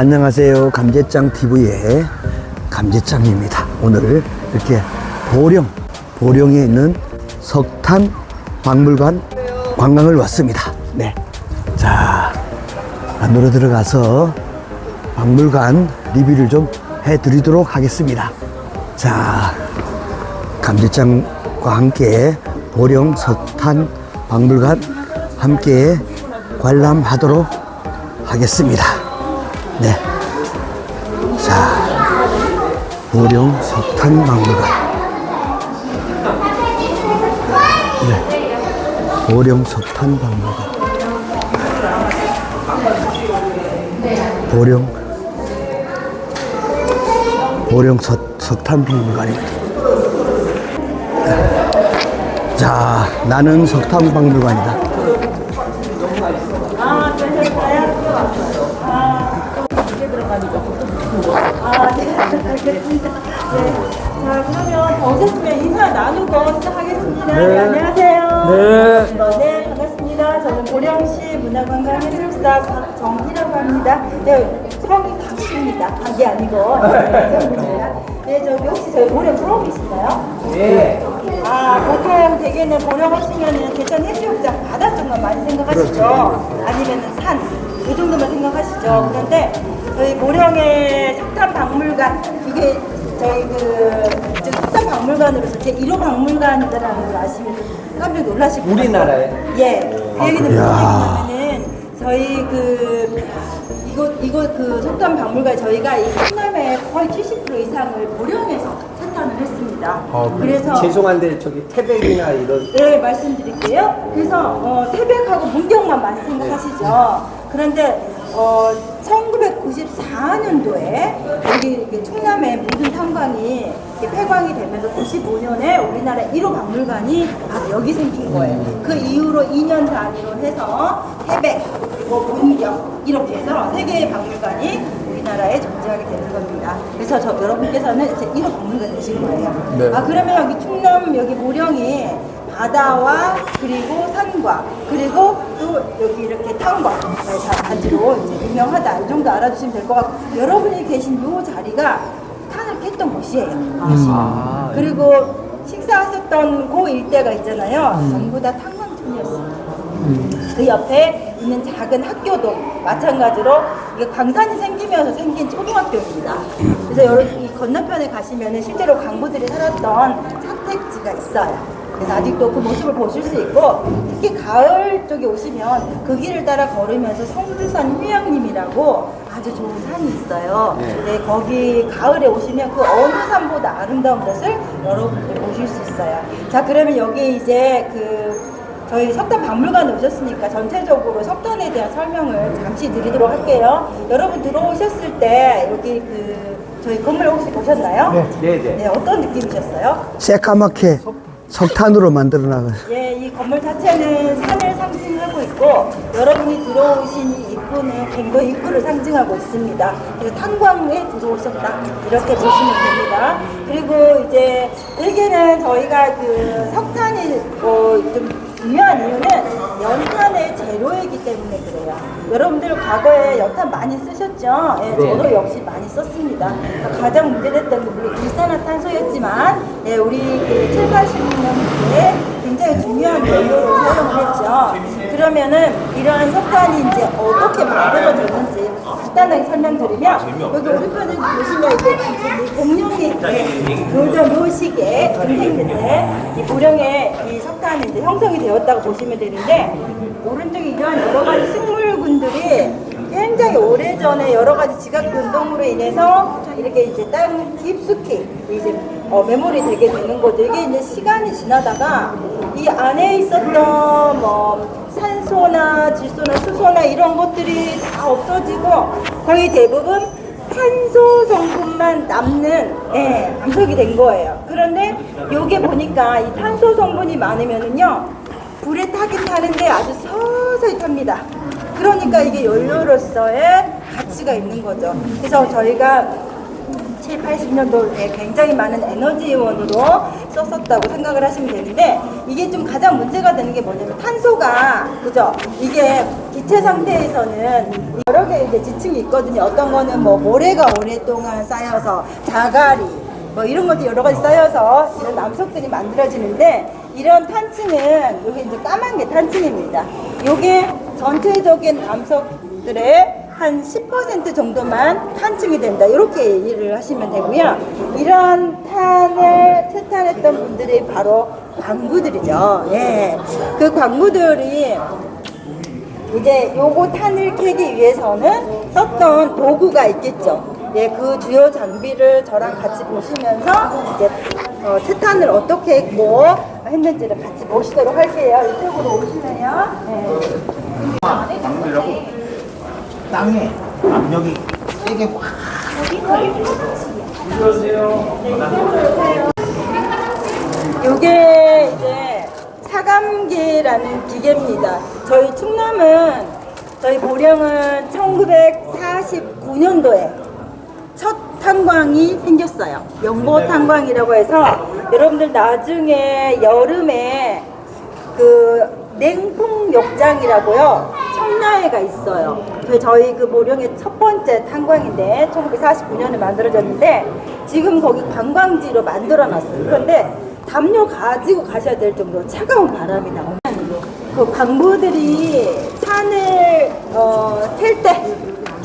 안녕하세요. 감재짱 TV의 감재짱입니다. 오늘 이렇게 보령, 보령에 있는 석탄 박물관 관광을 왔습니다. 네. 자, 안으로 들어가서 박물관 리뷰를 좀 해드리도록 하겠습니다. 자, 감재짱과 함께 보령 석탄 박물관 함께 관람하도록 하겠습니다. 네. 자, 보령 석탄 박물관. 네. 보령 석탄 박물관. 보령 보령 석, 석탄 박물관입니다. 자, 나는 석탄 박물관이다. 아, 네, 알겠습니다. 네. 자, 그러면 더 오셨으면 인사 나누고 시작하겠습니다. 네, 안녕하세요. 네. 네, 반갑습니다. 저는 보령시 문화관광해설사 박정희라고 합니다. 네, 성이 박씨입니다. 박이 아니고. 네, 저기 혹시 저희 보령 들어오시나요? 네. 아, 보통 대개는 보령 오시면 은 개천 해수욕장 바다 쪽만 많이 생각하시죠? 아니면은 산, 이 정도만 생각하시죠? 그런데 저희 보령의 석탄 박물관, 이게 저희 그, 이제 석탄 박물관으로서 제 1호 박물관이라는 걸 아시면 깜짝 놀라실 거예요. 우리나라에? 예. 그 얘기는. 얘기냐면은 저희 그, 이거, 이거 그 석탄 박물관 저희가 이 성남의 거의 70% 이상을 보령에서 석탄을 했습니다. 그래서 어, 죄송한데 저기 태백이나 이런 네, 말씀드릴게요. 그래서 어, 태백하고 문경만 많이 생각하시죠. 그런데 어, 1994년도에 여기 충남의 모든 탄광이 폐광이 되면서 95년에 우리나라 1호 박물관이 바로 여기 생긴 거예요. 그 이후로 2년 단위로 해서 태백, 그리고 문경 이렇게 해서 세 개의 박물관이 우리나라에 존재하게 되는 겁니다. 그래서 저 여러분께서는 이제 1호 박물관 되신 거예요. 네. 아 그러면 여기 충남 여기 모령이 바다와 그리고 산과 그리고 또 여기 이렇게 탄광 단지로 이제 유명하다 이 정도 알아주시면 될 것 같고 여러분이 계신 이 자리가 탄을 캤던 곳이에요. 아, 그리고 식사하셨던 그 일대가 있잖아요. 전부 다 탄광촌이었어요. 그 옆에 있는 작은 학교도 마찬가지로 이게 광산이 생기면서 생긴 초등학교입니다. 그래서 여러 이 건너편에 가시면은 실제로 광부들이 살았던 사택지가 있어요. 그래서 아직도 그 모습을 보실 수 있고 특히 가을 쪽에 오시면 그 길을 따라 걸으면서 성주산 휴양림이라고 아주 좋은 산이 있어요. 네, 거기 가을에 오시면 그 어느 산보다 아름다운 것을 여러분들 보실 수 있어요. 자, 그러면 여기 이제 그 저희 석탄 박물관에 오셨으니까 전체적으로 석탄에 대한 설명을 잠시 드리도록 할게요. 여러분 들어오셨을 때 여기 그 저희 건물 혹시 보셨나요? 네, 네. 네, 어떤 느낌이셨어요? 새까맣게 석탄으로 만들어 나가. 예, 이 건물 자체는 산을 상징하고 있고 여러분이 들어오신 이 입구는 갱도 입구를 상징하고 있습니다. 그래서 탄광에 들어오셨다 이렇게 보시면 됩니다. 그리고 이제 대개는 저희가 그 석탄이 어, 좀 중요한 이유는 연탄의 재료이기 때문에 그래요. 여러분들 과거에 연탄 많이 쓰셨죠? 예, 네. 저도 역시 많이 썼습니다. 가장 문제됐던 게 물론 일산화탄소였지만 예, 우리 그 7, 80년대에 굉장히 중요한 원료로 사용을 했죠. 그러면은 이러한 석탄이 이제 어떻게 만들어졌는지 간단하게 설명드리면 여기 오른편에 보시면 이제 이 공룡이 놀던 요 시기에 전생인데 이 보령에 이 석탄이 이제 형성이 되었다고 보시면 되는데 오른쪽에 이러한 여러 가지 식물군들이 굉장히 오래전에 여러 가지 지각 운동으로 인해서 이렇게 이제 땅 깊숙이 이제 어, 매몰이 되게 되는 거죠. 이게 이제 시간이 지나다가 이 안에 있었던 뭐 산소나 질소나 수소나 이런 것들이 다 없어지고 거의 대부분 탄소 성분만 남는 예, 암석이 된 거예요. 그런데 요게 보니까 이 탄소 성분이 많으면은요 불에 타긴 타는데 아주 서서히 탑니다. 그러니까 이게 연료로서의 가치가 있는 거죠. 그래서 저희가 7, 80년도에 굉장히 많은 에너지원으로 썼었다고 생각을 하시면 되는데 이게 좀 가장 문제가 되는 게 뭐냐면 탄소가 그죠? 이게 기체 상태에서는 여러 크게 이제 지층이 있거든요. 어떤 거는 뭐 모래가 오랫동안 쌓여서 자갈이 뭐 이런 것도 여러 가지 쌓여서 이런 남석들이 만들어지는데 이런 탄층은 여기 이제 까만 게 탄층입니다. 요게 전체적인 남석들의 한 10% 정도만 탄층이 된다. 이렇게 이해를 하시면 되고요. 이런 탄을 채탄했던 분들이 바로 광부들이죠. 예. 그 광부들이 이제 요거 탄을 캐기 위해서는 썼던 도구가 있겠죠. 예, 그 주요 장비를 저랑 같이 보시면서 이제 어, 채탄을 어떻게 했고 했는지를 같이 보시도록 할게요. 이쪽으로 오시면요. 예. 땅에 압력이 세게 확 요게 이제 차감기라는 기계입니다. 저희 충남은 저희 보령은 1949년도에 첫 탄광이 생겼어요. 연보 탄광이라고 해서 여러분들 나중에 여름에 그 냉풍 욕장이라고요. 청라에가 있어요. 그 저희 그 보령의 첫 번째 탄광인데 1949년에 만들어졌는데 지금 거기 관광지로 만들어 놨어요. 그런데 담요 가지고 가셔야 될 정도로 차가운 바람이 나오면 그 광부들이 산을 어, 캘때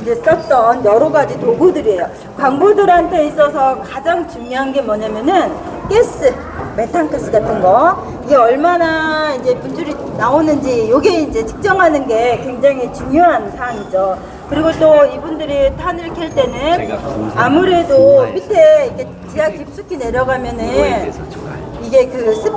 이제 썼던 여러 가지 도구들이에요. 광부들한테 있어서 가장 중요한 게 뭐냐면은 가스, 메탄가스 같은 거 이게 얼마나 이제 분출이 나오는지 요게 이제 측정하는 게 굉장히 중요한 사항이죠. 그리고 또 이분들이 탄을 캘 때는 아무래도 밑에 이렇게 지하 깊숙이 내려가면은 이게 그 습,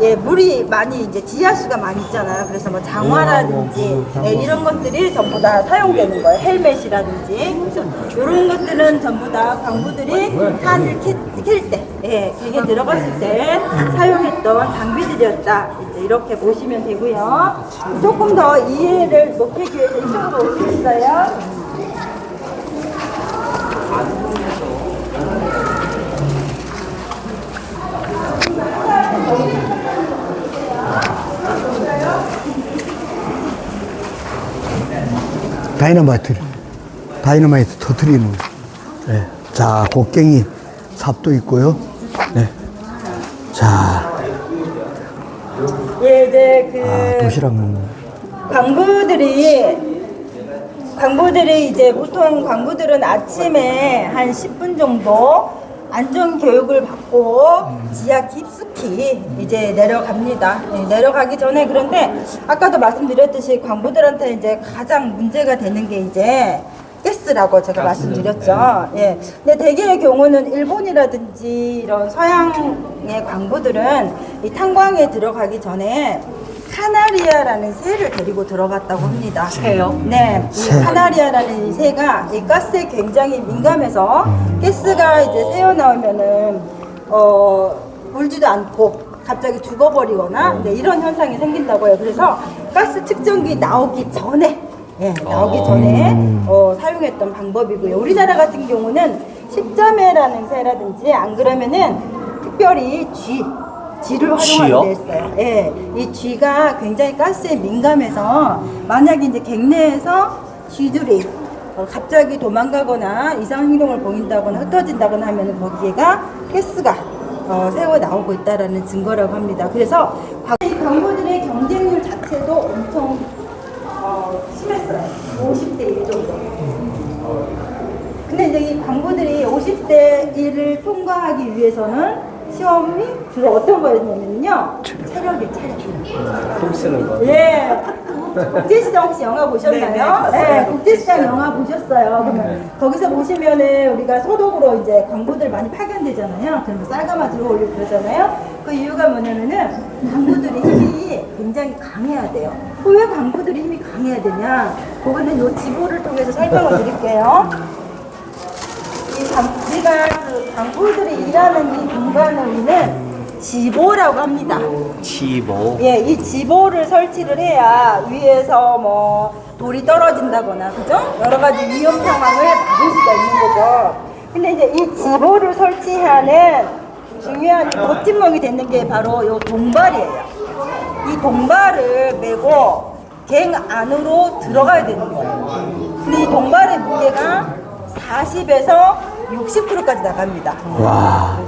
예, 물이 많이 이제 지하수가 많이 있잖아요. 그래서 뭐 장화라든지 예, 이런 것들이 전부 다 사용되는 거예요. 헬멧이라든지. 그래서 이런 것들은 전부 다 광부들이 탄을 캘 때, 예, 되게 들어갔을 때 사용했던 장비들이었다. 이제 이렇게 보시면 되고요. 조금 더 이해를 높이기 위해서 이쪽으로 오시겠어요? 다이너마이트. 다이너마이트 터트리는. 네. 자, 곡괭이 삽도 있고요. 네. 자, 예, 이제 그 아, 도시락 먹는. 광부들이 광부들이 이제 보통 광부들은 아침에 한 10분 정도 안전 교육을 받고 지하 깊숙이 이제 내려갑니다. 네, 내려가기 전에 그런데 아까도 말씀드렸듯이 광부들한테 이제 가장 문제가 되는 게 이제 가스라고 제가 말씀드렸죠. 예. 근데 대개의 경우는 일본이라든지 이런 서양의 광부들은 이 탄광에 들어가기 전에 카나리아라는 새를 데리고 들어갔다고 합니다. 새요? 네, 이 새. 카나리아라는 이 새가 이 가스에 굉장히 민감해서 가스가 이제 새어 나오면은 어 울지도 않고 갑자기 죽어버리거나 이제 이런 현상이 생긴다고 해요. 그래서 가스 측정기 나오기 전에 예, 나오기 전에 어, 사용했던 방법이고요. 우리나라 같은 경우는 십자매라는 새라든지 안 그러면은 특별히 쥐, 쥐를 쥐요? 활용하게 돼 있어요. 예, 이 쥐가 굉장히 가스에 민감해서 만약에 이제 갱내에서 쥐들이 어, 갑자기 도망가거나 이상 행동을 보인다거나 흩어진다거나 하면 거기에가 가스가 어, 새어 나오고 있다라는 증거라고 합니다. 그래서 광고들의 경쟁률 자체도 엄청 어, 심했어요. 50대 1 정도. 근데 이제 이 광부들이 50대 1을 통과하기 위해서는 시험이 주로 어떤 거였냐면요. 체력이 체력. 힘 쓰는 거. 예. 국제시장 혹시 영화 보셨나요? 네, 국제시장 영화 보셨어요. 그러면 거기서 보시면은 우리가 소독으로 이제 광부들 많이 파견되잖아요. 그러면 쌀가마 들어올리고 그러잖아요. 그 이유가 뭐냐면은 광부들이 힘이 굉장히 강해야 돼요. 그왜 광부들이 힘이 강해야 되냐? 그거는 요 지보를 통해서 설명을 드릴게요. 이 장, 우리가 그 광부들이 일하는 이 공간을 지보라고 합니다. 지보. 예, 이 지보를 설치를 해야 위에서 뭐 돌이 떨어진다거나 그죠? 여러 가지 위험 상황을 막을 수가 있는 거죠. 근데 이제 이 지보를 설치하는 중요한 버팀목이 되는 게 바로 요 동발이에요. 이 동발을 메고 갱 안으로 들어가야 되는 거예요. 근데 이 동발의 무게가 40에서 60kg까지 나갑니다. 와.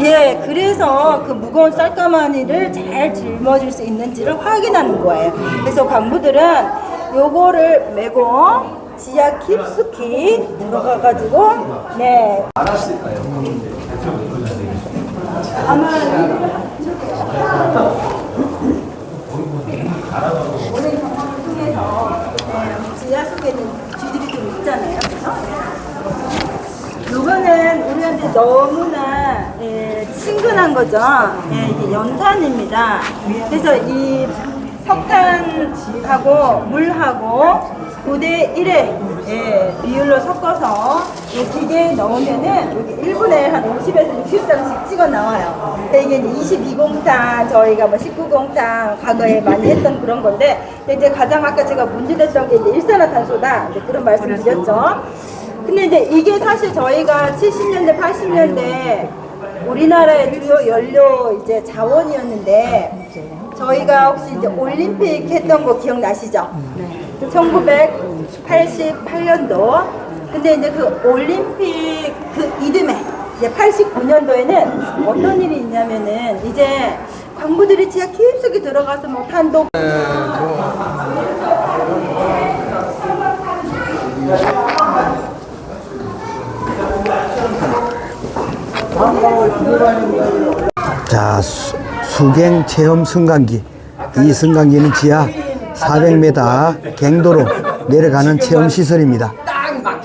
예, 그래서 그 무거운 쌀가마니를 잘 짊어질 수 있는지를 확인하는 거예요. 그래서 광부들은 요거를 메고 지하 깊숙이 들어가가지고 네. 알았을까요? 아마 오늘 경험을 통해서 네, 지하 속에 있는 쥐들이 좀 있잖아요. 요 우리한테 너무나 예, 친근한 거죠. 예, 이게 연탄입니다. 그래서 이 석탄하고 물하고 9대 1의 예, 비율로 섞어서 이 기계에 넣으면은 여기 1분에 한 50에서 60장씩 찍어 나와요. 근데 이게 이제 22공탄, 저희가 뭐 19공탄 과거에 많이 했던 그런 건데, 근데 이제 가장 아까 제가 문제됐던 게 이제 일산화탄소다. 이제 그런 말씀 드렸죠. 근데 이제 이게 사실 저희가 70년대, 80년대 우리나라의 주요 연료 이제 자원이었는데 저희가 혹시 이제 올림픽 했던 거 기억나시죠? 1988년도. 근데 이제 그 올림픽 그 이듬해 이제 89년도에는 어떤 일이 있냐면은 이제 광부들이 지하 깊숙이 들어가서 뭐 탄도 자, 수, 수갱 체험 승강기. 이 승강기는 지하 400m 갱도로 내려가는 체험 시설입니다.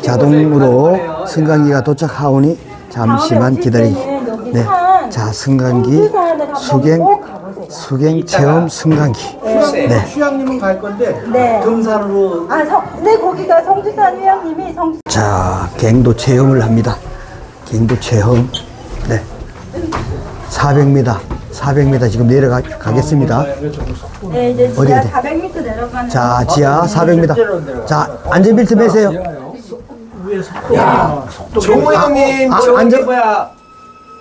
자동으로 승강기가 도착하오니 잠시만 기다리. 네. 자, 승강기 수갱 수갱 체험 승강기. 네. 휴양님은 갈 건데 네. 등산으로 아, 성, 네, 거기가 성주산 회장님이 성주 자, 갱도 체험을 합니다. 갱도 체험. 네. 400m, 400m 지금 내려가겠습니다. 네, 이제 어디, 지하 어디? 400m 내려가는 자, 지하 400m. 자, 안전벨트 매세요. 종호 형님 아, 저기 앉아- 뭐야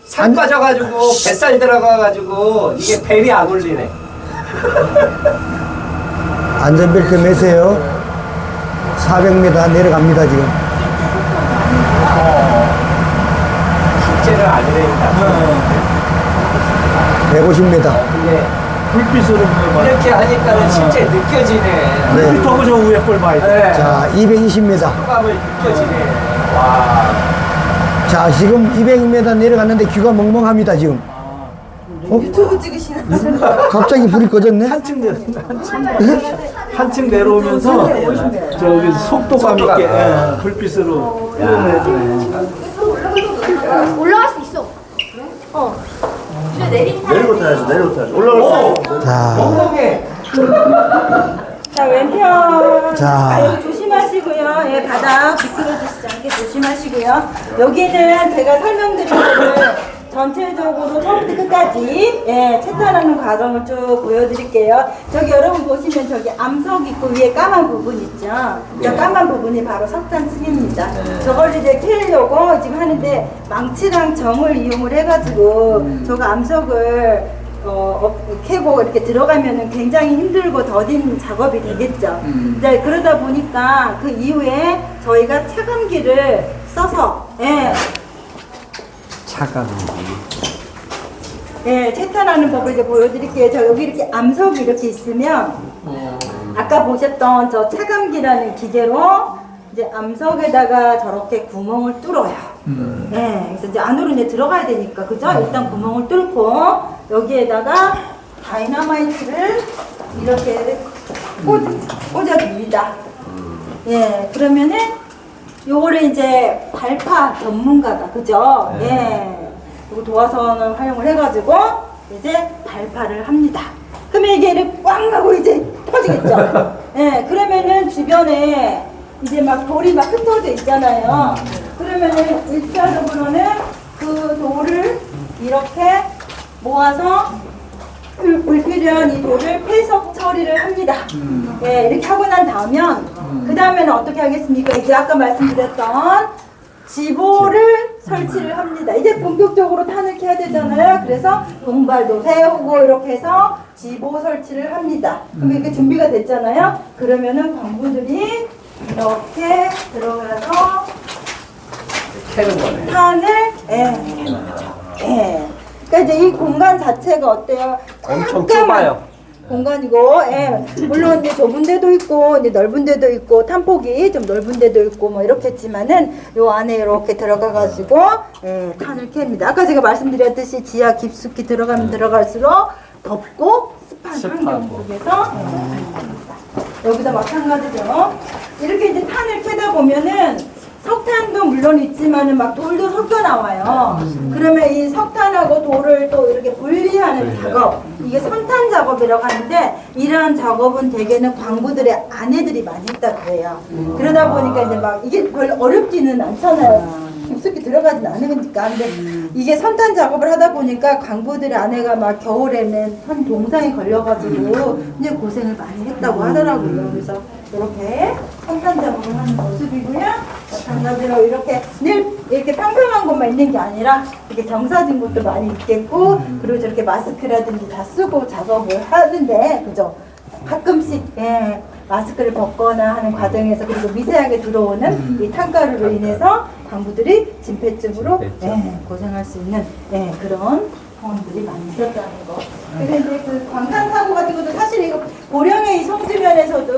살 빠져가지고 뱃살 들어가가지고 이게 벨이 안 올리네. 안전벨트 매세요. 400m 내려갑니다, 지금. 숙제를 안 해야겠다. 150m. 근데 불빛으로 보면 이렇게 하니까는 실제 느껴지네. 네. 불빛하고 저 위에 걸 봐야 돼. 네. 자, 220m. 소감을 느껴지네. 와. 자, 지금 200m 내려갔는데 귀가 멍멍합니다, 지금. 어? 유튜브 찍으시는 분. 갑자기 불이 꺼졌네? 한층 내려 한층 한층 내려오면서 저기 속도감 있게 예, 불빛으로. 어. 근데 내린 타 내리고 타야지 내리고 타야지 올라갈 수 있어. 자, 엉덩이. 자, 왼편. 자. 아, 조심하시고요. 예, 바닥 미끄러지지 않게 조심하시고요. 여기는 제가 설명드린 거를 전체적으로 처음부터 끝까지 예, 채탈하는 과정을 쭉 보여드릴게요. 저기 여러분 보시면 저기 암석 있고 위에 까만 부분 있죠. 저 까만 부분이 바로 석탄 승입니다. 저걸 이제 캐려고 지금 하는데 망치랑 정을 이용을 해가지고 저거 암석을 어, 어, 캐고 이렇게 들어가면은 굉장히 힘들고 더딘 작업이 되겠죠. 이제 그러다 보니까 그 이후에 저희가 차감기를 써서 예, 차가운 예, 채탈하는 법을 이제 보여드릴게요. 저 여기 이렇게 암석이 이렇게 있으면 아까 보셨던 저 차감기라는 기계로 이제 암석에다가 저렇게 구멍을 뚫어요. 네, 그래서 이제 안으로 이제 들어가야 되니까 그죠? 일단 구멍을 뚫고 여기에다가 다이너마이트를 이렇게 꽂, 꽂아줍니다. 예, 그러면은 요거를 이제 발파 전문가가 그죠? 예. 그리고 도화선을 활용을 해가지고 이제 발파를 합니다. 그러면 이게 이렇게 꽝 하고 이제 터지겠죠? 예, 그러면은 주변에 이제 막 돌이 막 흩어져 있잖아요. 그러면은 일차적으로는 그 돌을 이렇게 모아서 불- 불필요한 이 돌을 폐석 처리를 합니다. 예, 이렇게 하고 난 다음엔 그 다음에는 어떻게 하겠습니까? 이제 아까 말씀드렸던 지보를 설치를 합니다. 이제 본격적으로 탄을 켜야 되잖아요. 그래서 동발도 세우고 이렇게 해서 지보 설치를 합니다. 그럼 이게 준비가 됐잖아요. 그러면은 광부들이 이렇게 들어가서 캐는 거네. 탄을 예. 예. 그러니까 이제 이 공간 자체가 어때요? 엄청 깜깜한 좁아요. 공간이고, 예. 물론 이제 좁은 데도 있고, 이제 넓은 데도 있고, 탄폭이 좀 넓은 데도 있고, 뭐 이렇겠지만은 요 안에 이렇게 들어가가지고, 예, 탄을 캡니다. 아까 제가 말씀드렸듯이 지하 깊숙이 들어가면 들어갈수록 덥고 습한 습하고. 환경 속에서 예, 합니다. 여기도 마찬가지죠. 이렇게 이제 탄을 캐다 보면은 석탄도 물론 있지만은 막 돌도 섞여 나와요. 그러면 이 석탄하고 돌을 또 이렇게 분리하는 작업, 이게 선탄 작업이라고 하는데 이러한 작업은 대개는 광부들의 아내들이 많이 했다고 해요. 그러다 보니까 이제 막 이게 별로 어렵지는 않잖아요. 깊숙이 들어가진 않으니까. 근데 이게 선탄 작업을 하다 보니까 광부들의 아내가 막 겨울에는 한 동상에 걸려가지고 이제 고생을 많이 했다고 하더라고요. 그래서 이렇게 선탄 작업을 하는 모습이고요. 마찬가지로 이렇게 늘 이렇게 평평한 곳만 있는 게 아니라 이렇게 정사진 곳도 많이 있겠고 그리고 저렇게 마스크라든지 다 쓰고 작업을 하는데 그죠? 가끔씩 예, 마스크를 벗거나 하는 과정에서 그리고 미세하게 들어오는 이 탄가루로 인해서 광부들이 진폐증으로 예, 고생할 수 있는 예, 그런 상황들이 많이 있었다는 거. 이제 그 광산 사고 같은 것도 사실 이거 고령의 이 성주면에서도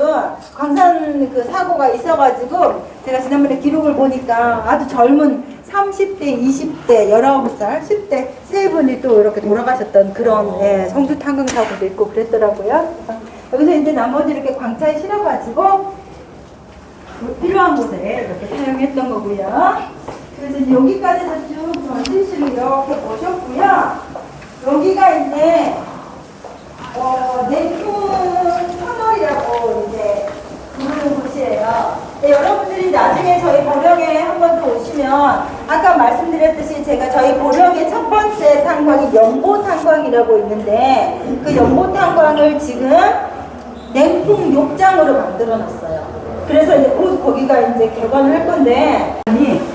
광산 그 사고가 있어가지고 제가 지난번에 기록을 보니까 아주 젊은 30대, 20대, 19살, 10대 세 분이 또 이렇게 돌아가셨던 그런 예, 성주 탄광 사고도 있고 그랬더라고요. 여기서 이제 나머지 이렇게 광차에 실어가지고 필요한 곳에 이렇게 사용했던 거고요. 그래서 이제 여기까지도 쭉 전신실을 이렇게 보셨고요. 여기가 이제 어, 내품 터널이라고 이제 부르는 곳이에요. 네, 여러분들이 나중에 저희 보령에 한 번 더 오시면 아까 말씀드렸듯이 제가 저희 보령의 첫 번째 탄광이 연보 탄광이라고 있는데 그 연보 탄광을 지금 냉풍 욕장으로 만들어 놨어요. 그래서 이제 곧 거기가 이제 개관을 할 건데.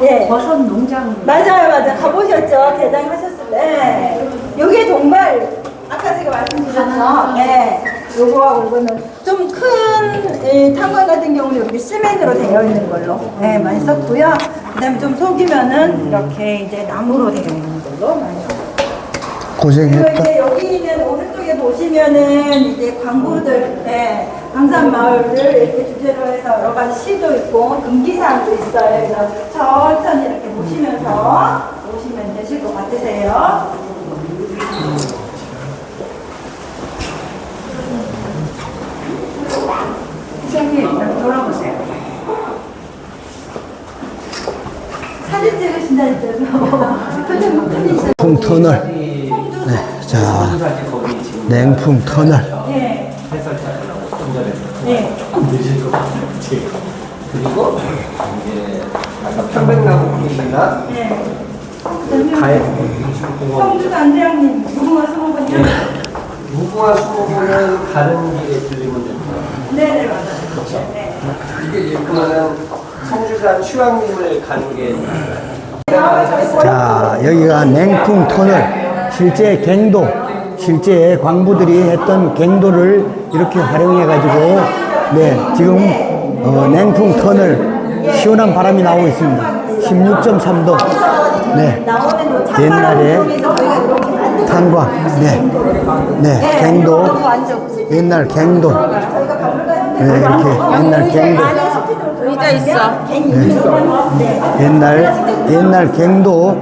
네. 버섯 농장 맞아요, 맞아요. 가보셨죠? 개장하셨을 때. 요게 정말, 아까 제가 말씀드렸죠? 네. 요거하고 이거는 좀큰 탄광 같은 경우는 이렇게 시멘으로 되어 있는 걸로 네, 많이 썼고요. 그 다음에 좀 속이면은 이렇게 이제 나무로 되어 있는 걸로 많이 그리고 고생했다. 이제 여기 있는 오 른쪽에 보시면은 이제 광부들, 네, 광산마을을 이렇게 주제로 해서 여러 가지 시도 있고 금기사항도 있어요. 그래서 천천히 이렇게 보시면서 오시면 되실 것 같으세요. 시장님 돌아보세요. 사진 찍으신다는 데서 표정 터널. 네, 자, 냉풍 터널. 네, 해설자라고 좀 전에 네. 그리고 이제 아까 편백나무길이나 네. 가해 그러면 공원 성주 안대장님, 무궁화 수목원이요? 무궁화 수목원은 가는 길에 들리면 됩니다. 네네, 맞아요. 네. 그거는 성주산 휴양림을 가는 게 자, 여기가 냉풍 터널. 실제 갱도, 실제 광부들이 했던 갱도를 이렇게 활용해 가지고, 네, 지금 어, 냉풍 터널 시원한 바람이 나오고 있습니다. 16.3도. 네, 옛날에 탄광. 네, 네, 갱도. 옛날 갱도. 네, 이렇게 옛날 갱도. 의자 있어. 네. 옛날 옛날 갱도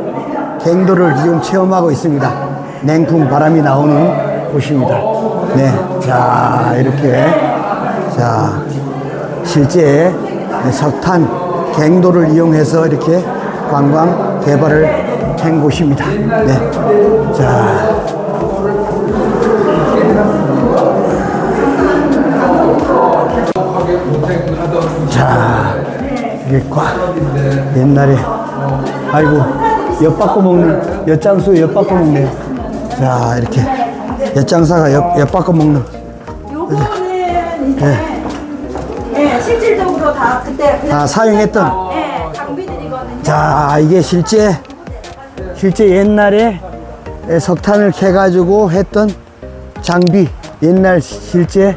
갱도를 지금 체험하고 있습니다. 냉풍 바람이 나오는 곳입니다. 네, 자 이렇게 자 실제 석탄 갱도를 이용해서 이렇게 관광 개발을 한 곳입니다. 네, 자. 자, 이게 꽉 옛날에 아이고 엿 바꿔 먹는 엿장수 엿 바꿔 먹네. 자 이렇게 엿장사가 엿, 엿 바꿔 먹는. 요거는 이제 네, 실질적으로 다 그때 그냥 아, 사용했던. 네, 장비들이거든요. 자 이게 실제 실제 옛날에 석탄을 캐가지고 했던 장비 옛날 실제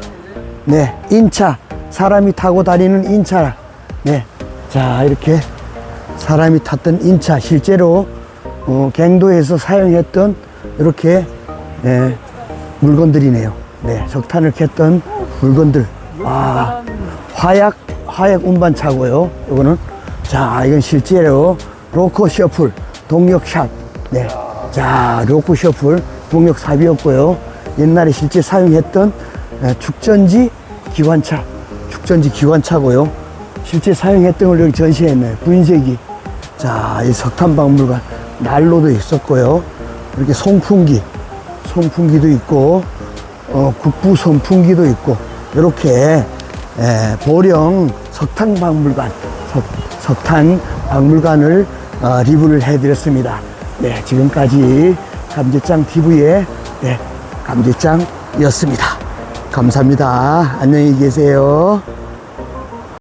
네 인차 사람이 타고 다니는 인차 네. 자, 이렇게 사람이 탔던 인차, 실제로, 어, 갱도에서 사용했던 이렇게, 네, 물건들이네요. 네, 석탄을 캤던 물건들. 아, 화약, 화약 운반차고요. 이거는. 자, 이건 실제로 로코 셔플, 동력샵. 네. 자, 로코 셔플, 동력 삽이었고요. 옛날에 실제 사용했던 에, 축전지 기관차, 축전지 기관차고요. 실제 사용했던 걸 여기 전시했네요. 분쇄기. 자, 이 석탄 박물관 난로도 있었고요. 이렇게 송풍기, 송풍기도 있고, 어, 국부 선풍기도 있고, 이렇게 에, 보령 석탄 박물관, 석, 석탄 박물관을 어, 리뷰를 해드렸습니다. 네, 지금까지 감제장 TV의 네, 감제장이었습니다. 감사합니다. 안녕히 계세요.